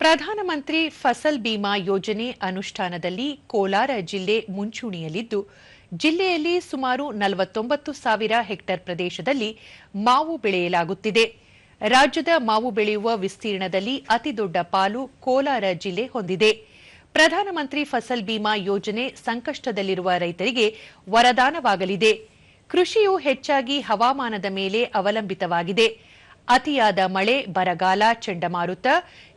ಪ್ರಧಾನಮಂತ್ರಿ ಫಸಲ್ ಬಿಮಾ ಯೋಜನೆ ಅನುಷ್ಠಾನದಲ್ಲಿ ಕೋಲಾರ ಜಿಲ್ಲೆ ಮುಂಚೂಣಿಯಲ್ಲಿದ್ದು, ಜಿಲ್ಲೆಯಲ್ಲಿ ಸುಮಾರು ನಲವತ್ತೊಂಬತ್ತು ಸಾವಿರ ಹೆಕ್ಟೇರ್ ಪ್ರದೇಶದಲ್ಲಿ ಮಾವು ಬೆಳೆಯಲಾಗುತ್ತಿದೆ. ರಾಜ್ಯದ ಮಾವು ಬೆಳೆಯುವ ವಿಸ್ತೀರ್ಣದಲ್ಲಿ ಅತಿದೊಡ್ಡ ಪಾಲು ಕೋಲಾರ ಜಿಲ್ಲೆ ಹೊಂದಿದೆ. ಪ್ರಧಾನಮಂತ್ರಿ ಫಸಲ್ ಬಿಮಾ ಯೋಜನೆ ಸಂಕಷ್ಟದಲ್ಲಿರುವ ರೈತರಿಗೆ ವರದಾನವಾಗಲಿದೆ. ಕೃಷಿಯು ಹೆಚ್ಚಾಗಿ ಹವಾಮಾನದ ಮೇಲೆ ಅವಲಂಬಿತವಾಗಿದೆ. ಅತಿಯಾದ ಮಳೆ, ಬರಗಾಲ, ಚಂಡಮಾರುತ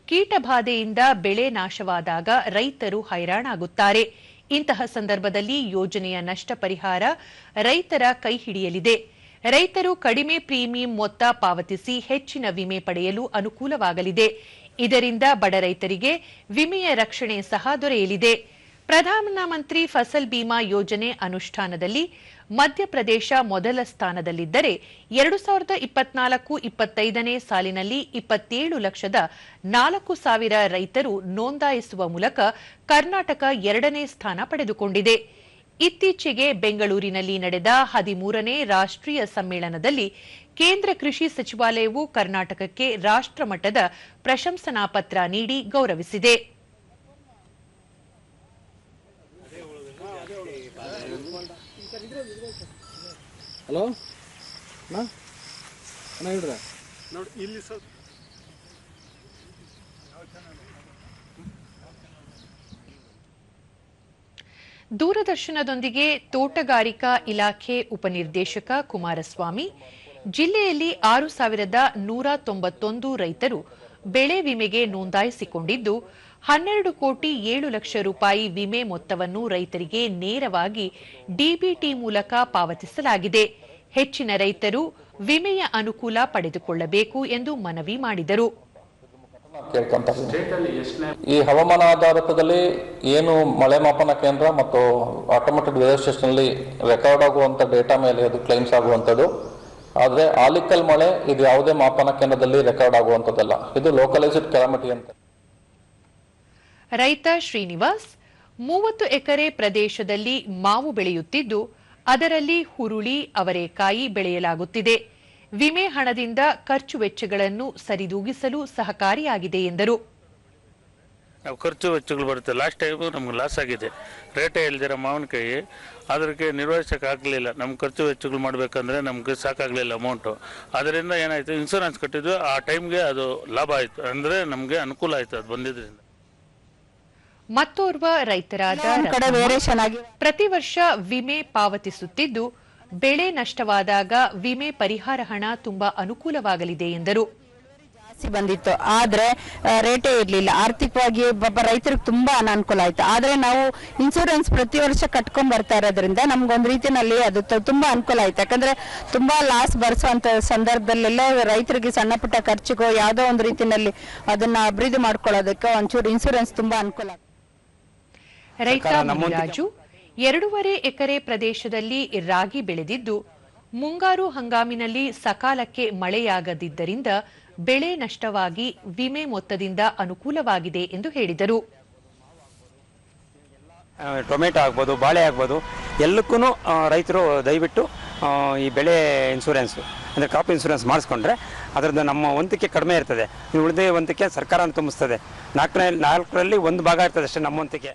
ಕೀಟಬಾಧೆಯಿಂದ ಬೆಳೆ ನಾಶವಾದಾಗ ರೈತರು ಹೈರಾಣಾಗುತ್ತಾರೆ. ಇಂತಹ ಸಂದರ್ಭದಲ್ಲಿ ಯೋಜನೆಯ ನಷ್ಟ ಪರಿಹಾರ ರೈತರ ಕೈ ಹಿಡಿಯಲಿದೆ. ರೈತರು ಕಡಿಮೆ ಪ್ರೀಮಿಯಂ ಮೊತ್ತ ಪಾವತಿಸಿ ಹೆಚ್ಚಿನ ವಿಮೆ ಪಡೆಯಲು ಅನುಕೂಲವಾಗಲಿದೆ. ಇದರಿಂದ ಬಡ ರೈತರಿಗೆ ವಿಮೆಯ ರಕ್ಷಣೆ ಸಹ ದೊರೆಯಲಿದೆ. ಪ್ರಧಾನಮಂತ್ರಿ ಫಸಲ್ ಬಿಮಾ ಯೋಜನೆ ಅನುಷ್ಠಾನದಲ್ಲಿ ಮಧ್ಯಪ್ರದೇಶ ಮೊದಲ ಸ್ಥಾನದಲ್ಲಿದ್ದರೆ ಎರಡು ಸಾವಿರದ ಇಪ್ಪತ್ನಾಲ್ಕು ಇಪ್ಪತ್ತೈದನೇ ಸಾಲಿನಲ್ಲಿ ಇಪ್ಪತ್ತೇಳು ಲಕ್ಷದ ನಾಲ್ಕು ಸಾವಿರ ರೈತರು ನೋಂದಾಯಿಸುವ ಮೂಲಕ ಕರ್ನಾಟಕ ಎರಡನೇ ಸ್ಥಾನ ಪಡೆದುಕೊಂಡಿದೆ. ಇತ್ತೀಚೆಗೆ ಬೆಂಗಳೂರಿನಲ್ಲಿ ನಡೆದ ಹದಿಮೂರನೇ ರಾಷ್ಟ್ರೀಯ ಸಮ್ಮೇಳನದಲ್ಲಿ ಕೇಂದ್ರ ಕೃಷಿ ಸಚಿವಾಲಯವು ಕರ್ನಾಟಕಕ್ಕೆ ರಾಷ್ಟ್ರಮಟ್ಟದ ಪ್ರಶಂಸನಾ ಪತ್ರ ನೀಡಿ ಗೌರವಿಸಿದೆ. ಹಲೋ? ಅಣ್ಣ? ಅಣ್ಣ ಹೇಳ್ರ. ನೋಡಿ ಇಲ್ಲಿ ಸರ್. ದೂರದರ್ಶನದೊಂದಿಗೆ ತೋಟಗಾರಿಕಾ ಇಲಾಖೆ ಉಪನಿರ್ದೇಶಕ ಕುಮಾರಸ್ವಾಮಿ ಜಿಲ್ಲೆಯಲ್ಲಿ ಆರು ಸಾವಿರದ ನೂರ ತೊಂಬತ್ತೊಂದು ರೈತರು ಬೆಳೆ ವಿಮೆಗೆ ನೋಂದಾಯಿಸಿಕೊಂಡಿದ್ದು ಹನ್ನೆರಡು ಕೋಟಿ ಏಳು ಲಕ್ಷ ರೂಪಾಯಿ ವಿಮೆ ಮೊತ್ತವನ್ನು ರೈತರಿಗೆ ನೇರವಾಗಿ ಡಿಬಿಟಿ ಮೂಲಕ ಪಾವತಿಸಲಾಗಿದೆ. ಹೆಚ್ಚಿನ ರೈತರು ವಿಮೆಯ ಅನುಕೂಲ ಪಡೆದುಕೊಳ್ಳಬೇಕು ಎಂದು ಮನವಿ ಮಾಡಿದರು. ಈ ಹವಾಮಾನ ಆಧಾರಿತದಲ್ಲಿ ಏನು ಮಳೆ ಮಾಪನ ಕೇಂದ್ರ ಮತ್ತು ಆಟೋಮೆಟೆಡ್ ವೆದರ್ ಸ್ಟೇಷನಲ್ಲಿ ರೆಕಾರ್ಡ್ ಆಗುವಂತ ಡೇಟಾ ಮೇಲೆ ಅದು ಕ್ಲೈಮ್ಸ್ ಆಗುವಂಥದ್ದು. ಆದರೆ ಆಲಿಕಲ್ ಮಳೆ ಇದು ಯಾವುದೇ ಮಾಪನ ಕೇಂದ್ರದಲ್ಲಿ ರೆಕಾರ್ಡ್ ಆಗುವಂಥದ್ದಲ್ಲ. ಇದು ಲೋಕಲೈಸ್ಡ್ ಕ್ಯಾಮಟಿ ಅಂತ. ರೈತ ಶ್ರೀನಿವಾಸ್, ಮೂವತ್ತು ಎಕರೆ ಪ್ರದೇಶದಲ್ಲಿ ಮಾವು ಬೆಳೆಯುತ್ತಿದ್ದು, ಅದರಲ್ಲಿ ಹುರುಳಿ, ಅವರೆಕಾಯಿ ಬೆಳೆಯಲಾಗುತ್ತಿದೆ. ವಿಮೆ ಹಣದಿಂದ ಖರ್ಚು ವೆಚ್ಚಗಳನ್ನು ಸರಿದೂಗಿಸಲು ಸಹಕಾರಿಯಾಗಿದೆ ಎಂದರು. ನಾವು ಖರ್ಚು ವೆಚ್ಚಗಳು ಬರುತ್ತೆ. ಲಾಸ್ಟ್ ಟೈಮ್ ನಮ್ಗೆ ಲಾಸ್ ಆಗಿದೆ. ರೇಟೇ ಇಲ್ದಿರ ಮಾವಿನಕಾಯಿ? ಅದಕ್ಕೆ ನಿರ್ವಹಿಸಕ್ಕೆ ಆಗಲಿಲ್ಲ. ನಮ್ಮ ಖರ್ಚು ವೆಚ್ಚಗಳು ಮಾಡಬೇಕಂದ್ರೆ ನಮ್ಗೆ ಸಾಕಾಗಲಿಲ್ಲ ಅಮೌಂಟು ಅದರಿಂದ ಏನಾಯಿತು? ಇನ್ಸೂರೆನ್ಸ್ ಕಟ್ಟಿದ್ವಿ. ಆ ಟೈಮ್ಗೆ ಅದು ಲಾಭ ಆಯಿತು. ಅಂದರೆ ನಮಗೆ ಅನುಕೂಲ ಆಯಿತು. ಅದು ಬಂದಿದ್ದರಿಂದ ಮತ್ತೋರ್ವ ರೈತರಾದ ಪ್ರತಿ ವರ್ಷ ವಿಮೆ ಪಾವತಿಸುತ್ತಿದ್ದು ಬೆಳೆ ನಷ್ಟವಾದಾಗ ವಿಮೆ ಪರಿಹಾರ ಹಣ ತುಂಬಾ ಅನುಕೂಲವಾಗಲಿದೆ ಎಂದರು. ಜಾಸ್ತಿ ಬಂದಿತ್ತು. ಆದ್ರೆ ರೇಟೇ ಇರಲಿಲ್ಲ. ಆರ್ಥಿಕವಾಗಿ ಪಾಪ ರೈತರಿಗೆ ತುಂಬಾ ಅನಾನುಕೂಲ ಆಯ್ತು. ಆದ್ರೆ ನಾವು ಇನ್ಸೂರೆನ್ಸ್ ಪ್ರತಿ ವರ್ಷ ಕಟ್ಕೊಂಡ್ ಬರ್ತಾ ಇರೋದ್ರಿಂದ ನಮ್ಗೊಂದ್ ರೀತಿನಲ್ಲಿ ಅದು ತುಂಬಾ ಅನುಕೂಲ ಆಯ್ತು. ಯಾಕಂದ್ರೆ ತುಂಬಾ ಲಾಸ್ ಬರ್ಸುವಂತ ಸಂದರ್ಭದಲ್ಲೆಲ್ಲ ರೈತರಿಗೆ ಸಣ್ಣ ಪುಟ್ಟ ಖರ್ಚಿಗೋ ಯಾವ್ದೋ ಒಂದು ರೀತಿನಲ್ಲಿ ಅದನ್ನ ಅಭಿವೃದ್ಧಿ ಮಾಡ್ಕೊಳ್ಳೋದಕ್ಕೆ ಒಂಚೂರು ಇನ್ಸೂರೆನ್ಸ್ ತುಂಬಾ ಅನುಕೂಲ. ರೈತ ಮುನಿರಾಜು ಎರಡೂವರೆ ಎಕರೆ ಪ್ರದೇಶದಲ್ಲಿ ರಾಗಿ ಬೆಳೆದಿದ್ದು ಮುಂಗಾರು ಹಂಗಾಮಿನಲ್ಲಿ ಸಕಾಲಕ್ಕೆ ಮಳೆಯಾಗದಿದ್ದರಿಂದ ಬೆಳೆ ನಷ್ಟವಾಗಿ ವಿಮೆ ಮೊತ್ತದಿಂದ ಅನುಕೂಲವಾಗಿದೆ ಎಂದು ಹೇಳಿದರು. ಟೊಮೆಟೊ ಆಗ್ಬೋದು ಬಾಳೆ ಆಗ್ಬೋದು ಎಲ್ಲಕ್ಕೂ ರೈತರು ದಯವಿಟ್ಟು ಈ ಬೆಳೆ ಇನ್ಸೂರೆನ್ಸ್ ಅಂದರೆ ಕ್ರಾಪ್ ಇನ್ಸೂರೆನ್ಸ್ ಮಾಡಿಸ್ಕೊಂಡ್ರೆ ಅದರದ್ದು ನಮ್ಮ ವಂತಿಕೆ ಕಡಿಮೆ ಇರ್ತದೆ. ಉಳಿದೇ ಒಂದಕ್ಕೆ ವಂತಿಕೆ ಸರ್ಕಾರ ತುಂಬಿಸ್ತದೆ. ನಾಲ್ಕನೇ ನಾಲ್ಕರಲ್ಲಿ ಒಂದು ಭಾಗ ಇರ್ತದೆ ಅಷ್ಟೇ ನಮ್ಮ ವಂತಿಕೆ.